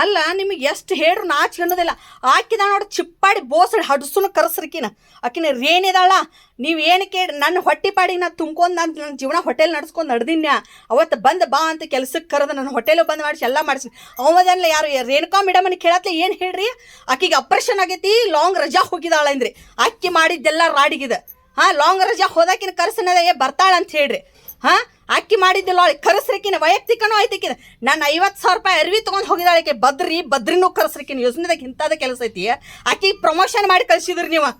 ಅಲ್ಲ, ನಿಮಗೆ ಎಷ್ಟು ಹೇಳ್ರು ನಾಚಿ ಅನ್ನೋದಿಲ್ಲ. ಆಕಿದ ನೋಡಿ ಚಿಪ್ಪಾಡಿ ಬೋಸಡಿ ಹಡಸುನ ಕರೆಸ್ರಿಕಿನ. ಆಕಿನ ರೇನಿದಾಳ ನೀವು ಏನು ಕೇಳಿ ನನ್ನ ಹೊಟ್ಟೆ ಪಾಡಿ ನಾನು ತುಂಬ್ಕೊಂಡು ನಾನು ನನ್ನ ಜೀವನ ಹೋಟೆಲ್ ನಡ್ಸ್ಕೊಂಡು ನಡೆದಿನ್ಯ. ಅವತ್ತು ಬಂದು ಬಾ ಅಂತ ಕೆಲ್ಸಕ್ಕೆ ಕರೆದು ನನ್ನ ಹೋಟೆಲು ಬಂದು ಮಾಡಿಸಿ, ಎಲ್ಲ ಮಾಡಿಸಿ. ಅವದಲ್ಲ ಯಾರು ರೇಣುಕಾ ಮೇಡಮನ್ ಕೇಳತ್ಲೆ ಏನು ಹೇಳ್ರಿ? ಆಕಿಗೆ ಆಪ್ರೇಷನ್ ಆಗೈತಿ ಲಾಂಗ್ ರಜಾ ಹೋಗಿದಾಳ ಅಂದ್ರಿ. ಅಕ್ಕಿ ಮಾಡಿದ್ದೆಲ್ಲ ರಾಡಿಗಿದೆ. ಹಾಂ ಲಾಂಗ್ ರಜಾ ಹೋದಾಕಿನ ಕರ್ಸನದ, ಏ, ಬರ್ತಾಳ ಅಂತ ಹೇಳ್ರಿ. ಹಾಂ ಅಕ್ಕಿ ಮಾಡಿದ್ದಿಲ್ಲ, ಅವಳಿಗೆ ಕರೆಸ್ರಿಕಿನ, ವೈಯಕ್ತಿಕನೂ ಐತಿಕಿನ ನಾನು ಐವತ್ತು ಸಾವಿರ ರೂಪಾಯಿ ಅರ್ವಿ ತೊಗೊಂಡು ಹೋಗಿದ್ದಾಳೆ ಬದ್ರಿ, ಬದ್ರಿನೂ ಕರೆಸ್ರಿಕಿನ. ಯೋಜನೆದಾಗ ಇಂಥದ ಕೆಲಸ ಐತಿ. ಆಕಿ ಪ್ರಮೋಷನ್ ಮಾಡಿ ಕಳಿಸಿದ್ರಿ ನೀವು.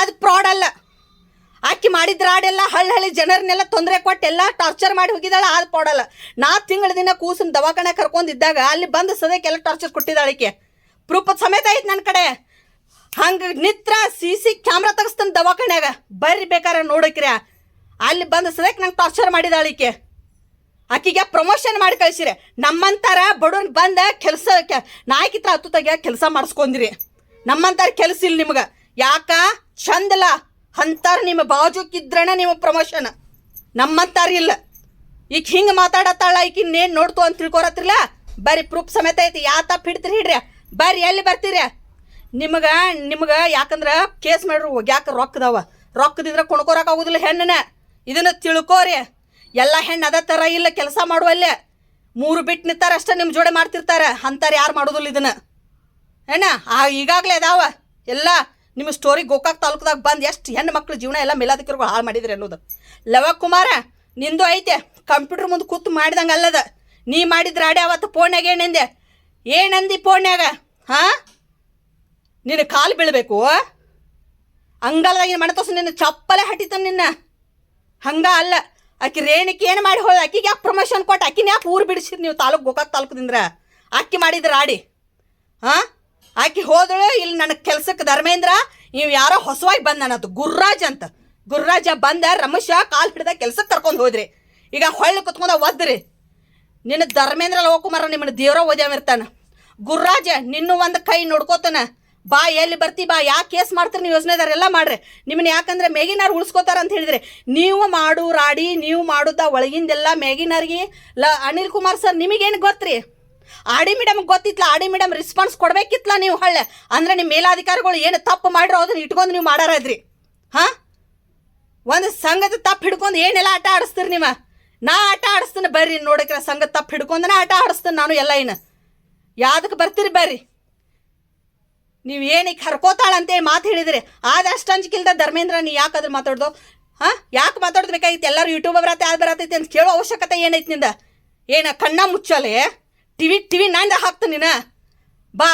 ಅದು ಫ್ರಾಡ್ ಅಲ್ಲ. ಆಕಿ ಮಾಡಿದ್ರ ಆಡೆಲ್ಲ ಹಳ್ಳಿ ಹಳ್ಳಿ ಜನರನ್ನೆಲ್ಲ ತೊಂದರೆ ಕೊಟ್ಟು ಎಲ್ಲ ಟಾರ್ಚರ್ ಮಾಡಿ ಹೋಗಿದ್ದಾಳೆ ಅದು ಪಾಡಲ್ಲ ನಾ ತಿಂಗಳ ದಿನ ಕೂಸಿನ ದವಾಖಾನೆ ಕರ್ಕೊಂಡಿದ್ದಾಗ ಅಲ್ಲಿ ಬಂದು ಸದ್ಯಕ್ಕೆಲ್ಲ ಟಾರ್ಚರ್ ಕೊಟ್ಟಿದ್ದಾಳೆ ಆಕೆ. ಪ್ರೂಫ್ ಸಮೇತ ಐತೆ ನನ್ನ ಕಡೆ. ಹಂಗೆ ನಿತ್ರ ಸಿ ಸಿ ಕ್ಯಾಮ್ರಾ ತೆಗಿಸ್ತಾನೆ ದವಾಖಾನ್ಯಾಗ. ಬರ್ರಿ ಬೇಕಾರೆ ನೋಡಕ್ರಿ. ಅಲ್ಲಿ ಬಂದು ಸದ್ಯಕ್ಕೆ ನಂಗೆ ಟಾರ್ಚರ್ ಮಾಡಿದ್ದಾಳಿಕೆ ಈಕೆ ಆಕಿಗೆ ಪ್ರಮೋಷನ್ ಮಾಡಿ ಕಳಿಸಿರಿ. ನಮ್ಮಂತಾರ ಬಡವನ್ ಬಂದ ಕೆಲಸ ನಾಯಕಿತ್ರ ಹತ್ತು ತೆಗಿಯ ಕೆಲಸ ಮಾಡಿಸ್ಕೊಂದಿರಿ. ನಮ್ಮಂತಾರ ಕೆಲಸ ಇಲ್ಲ ನಿಮ್ಗೆ. ಯಾಕ? ಚಂದಲ್ಲ ಅಂತಾರ ನಿಮ್ಮ ಬಾಜುಕಿದ್ರಣ ನಿಮ್ಮ ಪ್ರಮೋಷನ್ ನಮ್ಮಂತಾರ ಇಲ್ಲ. ಈಗ ಹಿಂಗೆ ಮಾತಾಡತ್ತಾಳ ಈಗ ಇನ್ನೇನು ನೋಡ್ತು ಅಂತ ತಿಳ್ಕೊರತ್ರಿಲ್ಲ ಬರ್ರಿ ಪ್ರೂಫ್ ಸಮೇತ ಐತಿ. ಯಾ ತಪ್ಪು ಹಿಡ್ತೀರಿ ಹಿಡ್ರಿ. ಬರ್ರಿ, ಎಲ್ಲಿ ಬರ್ತೀರಿ? ನಿಮ್ಗೆ ನಿಮ್ಗೆ ಯಾಕಂದ್ರೆ ಕೇಸ್ ಮಾಡ್ರಿ ಯಾಕೆ ರೊಕ್ಕದವ ರೊಕ್ಕದಿದ್ರೆ ಕೊಂಡ್ಕೊರಕ್ ಆಗುದಿಲ್ಲ ಹೆಣ್ಣನ ಇದನ್ನ ತಿಳ್ಕೋರಿ. ಎಲ್ಲ ಹೆಣ್ಣು ಅದ ಥರ ಇಲ್ಲ, ಕೆಲಸ ಮಾಡುವಲ್ಲೇ ಮೂರು ಬಿಟ್ಟು ನಿಂತಾರೆ ಅಷ್ಟೇ ನಿಮ್ಮ ಜೋಡೆ ಮಾಡ್ತಿರ್ತಾರೆ. ಅಂತಾರೆ ಯಾರು ಮಾಡೋದಿಲ್ಲ ಇದನ್ನು. ಏನ? ಆ, ಈಗಾಗಲೇ ಅದಾವ. ಎಲ್ಲ ನಿಮ್ಮ ಸ್ಟೋರಿ ಗೋಕಾಕ್ ತಾಲೂಕದಾಗ ಬಂದು ಎಷ್ಟು ಹೆಣ್ಣು ಮಕ್ಳು ಜೀವನ ಎಲ್ಲ ಮೇಲಾಧಿಕಾರಿಗಳು ಹಾಳು ಮಾಡಿದ್ರಿ ಅನ್ನೋದು. ಲವ ಕುಮಾರ ನಿಂದು ಐತೆ. ಕಂಪ್ಯೂಟರ್ ಮುಂದೆ ಕೂತು ಮಾಡಿದಂಗೆ ಅಲ್ಲದ. ನೀ ಮಾಡಿದ್ರೆ ಆಡೆ ಅವತ್ತು ಫೋನ್ಯಾಗ ಏನಂದೆ ಏನಂದಿ ಫೋನ್ಯಾಗ? ಹಾಂ? ನಿನ್ನ ಕಾಲು ಬೀಳಬೇಕು? ಹಂಗಲ್ಲ ಮನೆ ತೋರ್ಸ, ನಿನ್ನ ಚಪ್ಪಲೆ ಹಟ್ಟಿತಾನೆ ನಿನ್ನ. ಹಂಗ ಅಲ್ಲ. ಆಕಿ ರೇಣಿಕೆ ಏನು ಮಾಡಿ ಹೋದ? ಆಕಿಗೆ ಯಾಕೆ ಪ್ರಮೋಷನ್ ಕೊಟ್ಟು? ಆಕಿನ ಯಾಕೆ ಊರು ಬಿಡಿಸಿರಿ ನೀವು ತಾಲೂಕು ಗೋಕಾಕ್ ತಾಲೂಕದಿಂದ ಆಕಿ ಮಾಡಿದ್ರ ಆಡಿ. ಹಾಂ? ಆಕಿ ಹೋದಳು, ಇಲ್ಲಿ ನನ್ನ ಕೆಲ್ಸಕ್ಕೆ ಧರ್ಮೇಂದ್ರ ನೀವು ಯಾರೋ ಹೊಸವಾಗಿ ಬಂದ ನನ್ನದು ಗುರ್ರಾಜ್ ಅಂತ. ಗುರುರಾಜ ಬಂದ ರಮೇಶ ಕಾಲು ಹಿಡ್ದ ಕೆಲ್ಸಕ್ಕೆ ಕರ್ಕೊಂಡು ಹೋದ್ರಿ. ಈಗ ಹೊಳ್ಳಿ ಕುತ್ಕೊಂಡ ಒದ್ರಿ. ನಿನ್ನ ಧರ್ಮೇಂದ್ರ ಲೋಕುಮಾರ ನಿಮ್ಮನ್ನ ದೇವ್ರ ಓದ್ಯಾವಿರ್ತಾನ ಗುರ್ರಾಜ, ನಿನ್ನೂ ಒಂದು ಕೈ ನೋಡ್ಕೋತಾನ. ಬಾ, ಎಲ್ಲಿ ಬರ್ತಿ ಬಾ, ಯಾಕೆ ಕೇಸ್ ಮಾಡ್ತೀರಿ ನೀವು ಯೋಜನೆದಾರ ಎಲ್ಲ ಮಾಡ್ರಿ. ನಿಮ್ಮನ್ನ ಯಾಕಂದ್ರೆ ಮೇಗಿನಾರು ಉಳಿಸ್ಕೋತಾರ ಅಂತ ಹೇಳಿದ್ರೆ. ನೀವು ಮಾಡು ರಾಡಿ, ನೀವು ಮಾಡುದ ಒಳಗಿಂದೆಲ್ಲ ಮೇಗಿನಾರಿಗೆ, ಲ, ಅನಿಲ್ ಕುಮಾರ್ ಸರ್ ನಿಮಗೇನು ಗೊತ್ತ್ರಿ? ಆಡಿ ಮೇಡಮ್ ಗೊತ್ತಿತ್ಲ, ಆಡಿ ಮೇಡಮ್ ರೆಸ್ಪಾನ್ಸ್ ಕೊಡ್ಬೇಕಿತ್ಲ ನೀವು ಹಳ್ಳೆ. ಅಂದ್ರೆ ನಿಮ್ಮ ಮೇಲಾಧಿಕಾರಿಗಳು ಏನು ತಪ್ಪು ಮಾಡಿರೋ ಅದನ್ನ ಇಟ್ಕೊಂಡು ನೀವು ಮಾಡಾರದ್ರಿ ಹಾಂ? ಒಂದು ಸಂಘದ ತಪ್ಪು ಹಿಡ್ಕೊಂಡು ಏನೆಲ್ಲ ಆಟ ಆಡಿಸ್ತೀರಿ ನೀವು? ನಾ ಆಟ ಆಡಿಸ್ತೀನಿ ಬರ್ರಿ ನೋಡಕ್ರ ಸಂಘದ ತಪ್ಪು ಹಿಡ್ಕೊಂಡನ ಆಟ ಆಡಿಸ್ತೀನಿ ನಾನು ಎಲ್ಲ ಏನು ಯಾವ್ದಕ್ಕೆ ಬರ್ತೀರಿ ಬರ್ರಿ? ನೀವು ಏನಕ್ಕೆ ಹರ್ಕೋತಾಳಂತೇಳಿ ಮಾತು ಹೇಳಿದ್ರಿ. ಆದಷ್ಟು ಅಂಜಿಕಿಲ್ದ ಧರ್ಮೇಂದ್ರ, ನೀ ಯಾಕೆ ಅದ್ರ ಮಾತಾಡ್ದು? ಹಾಂ? ಯಾಕೆ ಮಾತಾಡ್ಬೇಕಾಗಿತ್ತು ಎಲ್ಲರೂ ಯೂಟ್ಯೂಬ್ ಬರತ್ತೆ, ಅದು ಬರತೈತಿ ಅಂತ ಕೇಳೋ ಅವಶ್ಯಕತೆ ಏನೈತಿ ನಿಂದ? ಏನ ಕಣ್ಣ ಮುಚ್ಚಲೆ? ಟಿವಿ ಟಿವಿ ನಂದ ಹಾಕ್ತ ನೀನ? ಬಾ.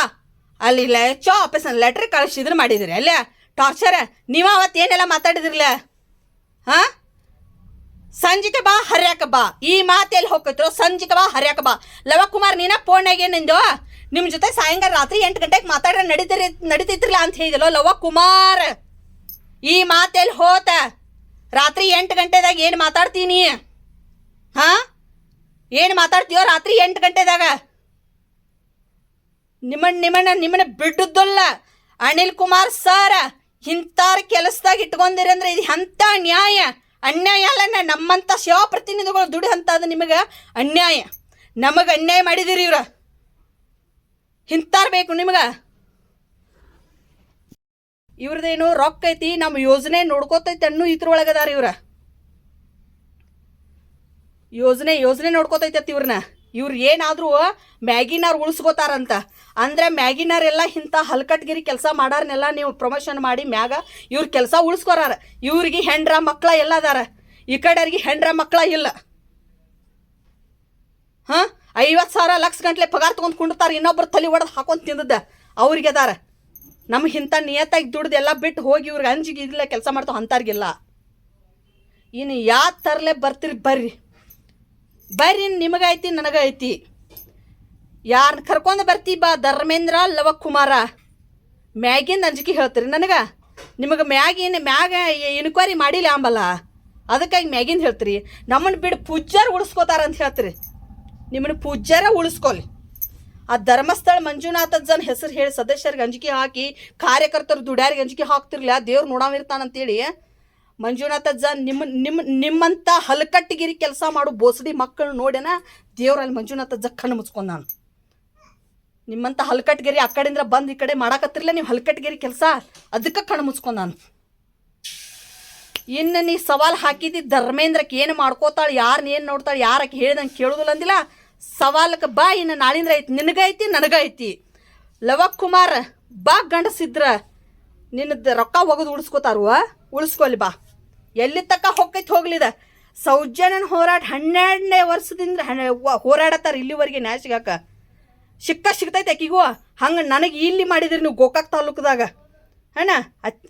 ಅಲ್ಲಿ ಲೆಚೋ ಆಫೀಸ್ ಲೆಟ್ರ್ ಕಳಿಸಿದ್ರು ಮಾಡಿದಿರಿ, ಅಲ್ಲೇ? ಟಾರ್ಚರ್ ನೀವು ಅವತ್ತು ಏನೆಲ್ಲ ಮಾತಾಡಿದ್ರಲ್ಲ? ಹಾಂ? ಸಂಜಿಕ ಬಾ, ಹರ್ಯಾಕ ಬಾ. ಈ ಮಾತೆಲ್ಲಿ ಹೋಗ್ತಿರೋ ಸಂಜಿಕ ಬಾ, ಹರ್ಯಾಕ ಬಾ. ಲವಕುಮಾರ್, ನೀನ ಫೋನ್ಯಾಗ ನಿಂದು ನಿಮ್ಮ ಜೊತೆ ಸಾಯಂಕಾಲ ರಾತ್ರಿ ಎಂಟು ಗಂಟೆಗೆ ಮಾತಾಡ್ರೆ ನಡೀತಿರಿ ನಡೀತಿತ್ರಲ್ಲ ಅಂತ ಹೇಳಿದಲ್ಲ ಲವ ಕುಮಾರ್. ಈ ಮಾತೆಲ್ಲಿ ಹೋತ. ರಾತ್ರಿ ಎಂಟು ಗಂಟೆದಾಗ ಏನು ಮಾತಾಡ್ತೀನಿ? ಹಾಂ? ಏನು ಮಾತಾಡ್ತೀಯೋ ರಾತ್ರಿ ಎಂಟು ಗಂಟೆದಾಗ? ನಿಮ್ಮನ್ನ ನಿಮ್ಮನ್ನ ನಿಮ್ಮನ್ನ ಬಿಡುದಲ್ಲ. ಅನಿಲ್ ಕುಮಾರ್ ಸರ್ ಇಂಥವ್ರ ಕೆಲಸದಾಗ ಇಟ್ಕೊಂಡಿರಿ ಅಂದ್ರೆ ಇದು ಎಂಥ ನ್ಯಾಯ? ಅನ್ಯಾಯ ಅಲ್ಲ ನಮ್ಮಂಥ ಸೇವಾ ಪ್ರತಿನಿಧಿಗಳು ದುಡಿ ಅಂತ ಅದು ನಿಮಗೆ ಅನ್ಯಾಯ. ನಮಗೆ ಅನ್ಯಾಯ ಮಾಡಿದಿರಿ ಇವ್ರ. ಇಂಥವ್ರು ಬೇಕು ನಿಮ್ಗೆ? ಇವ್ರದೇನು ರೊಕ್ಕ ಐತಿ ನಮ್ಮ ಯೋಜನೆ ನೋಡ್ಕೋತೈತಿ ಅನ್ನೋ ಇದ್ರೊಳಗದಾರ ಇವ್ರ. ಯೋಜನೆ ಯೋಜನೆ ನೋಡ್ಕೋತೈತಿ ಇವ್ರನ್ನ ಇವ್ರು ಏನಾದರೂ ಮ್ಯಾಗಿನಾರ್ ಉಳಿಸ್ಕೋತಾರಂತ. ಅಂದ್ರೆ ಮ್ಯಾಗಿನಾರೆಲ್ಲ ಇಂಥ ಹಲ್ಕಟ್ಗಿರಿ ಕೆಲಸ ಮಾಡಾರನ್ನೆಲ್ಲ ನೀವು ಪ್ರಮೋಷನ್ ಮಾಡಿ ಮ್ಯಾಗ ಇವ್ರ ಕೆಲಸ ಉಳಿಸ್ಕೊರಾರ. ಇವ್ರಿಗೆ ಹೆಂಡ್ರ ಮಕ್ಕಳ ಎಲ್ಲ ಅದಾರ. ಈ ಕಡೆಯವ್ರಿಗೆ ಹೆಂಡ್ರ ಮಕ್ಕಳ ಇಲ್ಲ. ಹಾಂ? ಐವತ್ತು ಸಾವಿರ ಲಕ್ಷ ಗಂಟ್ಲೆ ಪಗಾರ ತೊಗೊಂಡು ಕುಂಡ್ತಾರೆ, ಇನ್ನೊಬ್ರು ತಲೆ ಒಡೆದು ಹಾಕೊಂಡು ತಿಂದದ್ದ. ಅವ್ರಿಗೆ ಅದಾರ. ನಮ್ಮ ಇಂಥ ನಿಯತ್ತಾಗಿ ದುಡ್ದು ಎಲ್ಲ ಬಿಟ್ಟು ಹೋಗಿ ಇವ್ರಿಗೆ ಅಂಜಿಗೆ ಇಲ್ಲ ಕೆಲಸ ಮಾಡ್ತಾವೆ ಅಂತಾರ್ಗಿಲ್ಲ. ಇನ್ನು ಯಾವ ತರಲೆ ಬರ್ತೀರಿ ಬರ್ರಿ. ಬರ್ರಿ ನಿಮಗೈತಿ, ನನಗೈತಿ. ಯಾರನ್ನ ಕರ್ಕೊಂಡು ಬರ್ತಿ ಬಾ ಧರ್ಮೇಂದ್ರ ಲವಕುಮಾರ. ಮ್ಯಾಗಿಂದ ಅಂಜಿಕೆ ಹೇಳ್ತೀರಿ ನನಗೆ. ನಿಮಗೆ ಮ್ಯಾಗಿನ ಮ್ಯಾಗ ಇನ್ಕ್ವೈರಿ ಮಾಡಿಲ್ಲ ಅಂಬಲ್ಲ. ಅದಕ್ಕಾಗಿ ಮ್ಯಾಗಿಂದ ಹೇಳ್ತೀರಿ. ನಮ್ಮನ್ನು ಬಿಡು ಪೂಜ್ಯರು ಉಳಿಸ್ಕೋತಾರ ಅಂತ ಹೇಳ್ತೀರಿ. ನಿಮ್ಮನ್ನ ಪೂಜ್ಯಾರ ಉಳಿಸ್ಕೊಲಿ. ಆ ಧರ್ಮಸ್ಥಳ ಮಂಜುನಾಥಜ್ಜನ ಹೆಸರು ಹೇಳಿ ಸದಸ್ಯರಿಗೆ ಅಂಜಿಕೆ ಹಾಕಿ, ಕಾರ್ಯಕರ್ತರು ದುಡ್ಯಾರಿಗೆ ಅಂಜಿಕೆ ಹಾಕ್ತಿರ್ಲಿಲ್ಲ ದೇವ್ರು ನೋಡಾವಿರ್ತಾನಂತೇಳಿ ಮಂಜುನಾಥಜ್ಜ ನಿಮ್ಮ ನಿಮ್ಮ ನಿಮ್ಮಂಥ ಹಲಕಟ್ಟಿಗಿರಿ ಕೆಲಸ ಮಾಡು, ಬೋಸಡಿ ಮಕ್ಕಳು ನೋಡ್ಯಾನ, ದೇವ್ರಲ್ಲಿ ಮಂಜುನಾಥಜ್ಜ ಕಣ್ಣು ಮುಚ್ಕೊಂಡ್ ನಾನು. ನಿಮ್ಮಂಥ ಹಲಕಟ್ಟಿಗಿರಿ ಆ ಕಡೆಯಿಂದ ಬಂದು ಈ ಕಡೆ ಮಾಡಾಕತ್ತಿರ್ಲ, ನೀವು ಹಲಕಟ್ಟಿಗಿರಿ ಕೆಲಸ, ಅದಕ್ಕೆ ಕಣ್ಣು ಮುಚ್ಕೊಂಡು ನಾನು. ಇನ್ನು ನೀ ಸವಾಲ್ ಹಾಕಿದ್ದಿ ಧರ್ಮೇಂದ್ರಕ್ಕೆ ಏನು ಮಾಡ್ಕೋತಾಳೆ ಯಾರನ್ನ ಏನು ನೋಡ್ತಾಳೆ ಯಾರಕ್ಕೆ ಹೇಳ್ದಂಗೆ ಕೇಳೋದಿಲ್ಲ ಅಂದಿಲ್ಲ. ಸವಾಲಕ್ಕೆ ಬಾ, ಇನ್ನು ನಾಳಿಂದ್ರ ಐತಿ, ನಿನಗೈತಿ, ನನಗೈತಿ. ಲವಕ್ ಕುಮಾರ್ ಬಾ ಗಂಡಸಿದ್ರ, ನಿನ್ನದ ರೊಕ್ಕ ಒಗದು ಉಳಿಸ್ಕೋತಾರುವ ಉಳಿಸ್ಕೊಲಿ ಬಾ. ಎಲ್ಲಿ ತಕ್ಕ ಹೊಕ್ಕೈತಿ ಹೋಗ್ಲಿದ ಸೌಜನ್ಯನ ಹೋರಾಟ ಹನ್ನೆರಡನೇ ವರ್ಷದಿಂದ ಹೋರಾಡತ್ತಾರ ಇಲ್ಲಿವರೆಗೆ ನ್ಯಾಯ ಸಿಗಾಕ. ಸಿಕ್ಕ ಸಿಗ್ತೈತೆ ಆಕಿಗೂ. ಹಂಗೆ ನನಗೆ ಇಲ್ಲಿ ಮಾಡಿದ್ರಿ ನೀವು ಗೋಕಾಕ್ ತಾಲೂಕದಾಗ. ಅಣ್ಣ